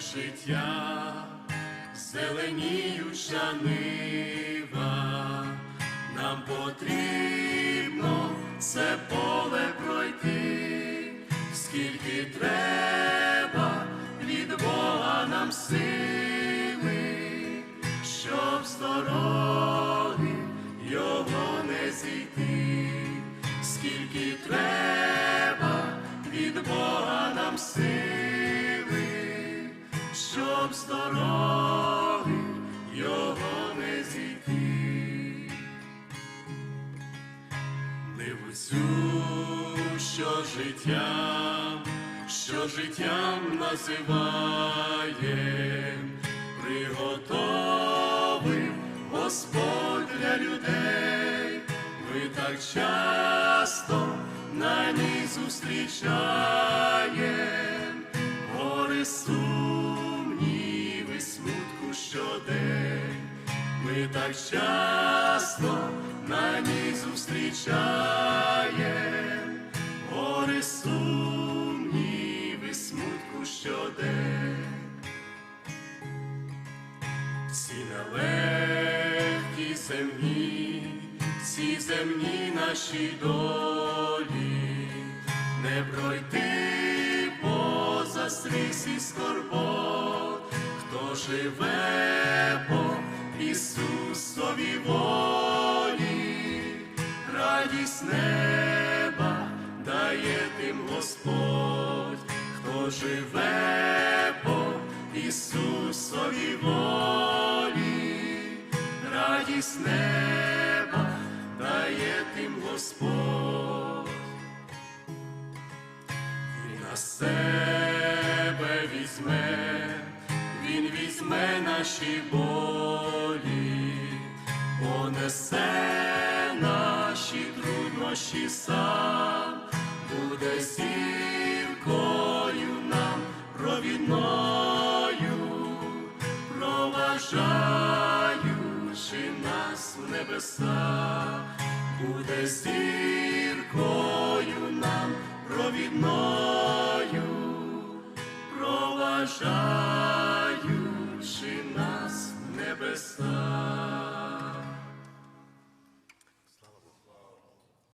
життя, зеленіюча нива, нам потрібно це поле пройти, скільки треба від Бога нам сили, щоб з його не зійти, скільки треба від Бога нам сили, щоб з його не зійти. Цю, що життям, що життям називає, приготовив Господь для людей, ми так часто на ній зустрічаєм, гори Так часто на ній зустрічаєм, гори сумніви, смутку щодень. Всі нелегкі земні, всі земні наші долі, не пройти поза стріс і скорбот, хто живе Ісусовій волі, радість неба дає тим Господь. Він на себе візьме, він візьме наші болі, понесе наші труднощі сам, буде зіркою поважаючи нас в небеса, буде зіркою нам провідною, проважаючи нас в небеса.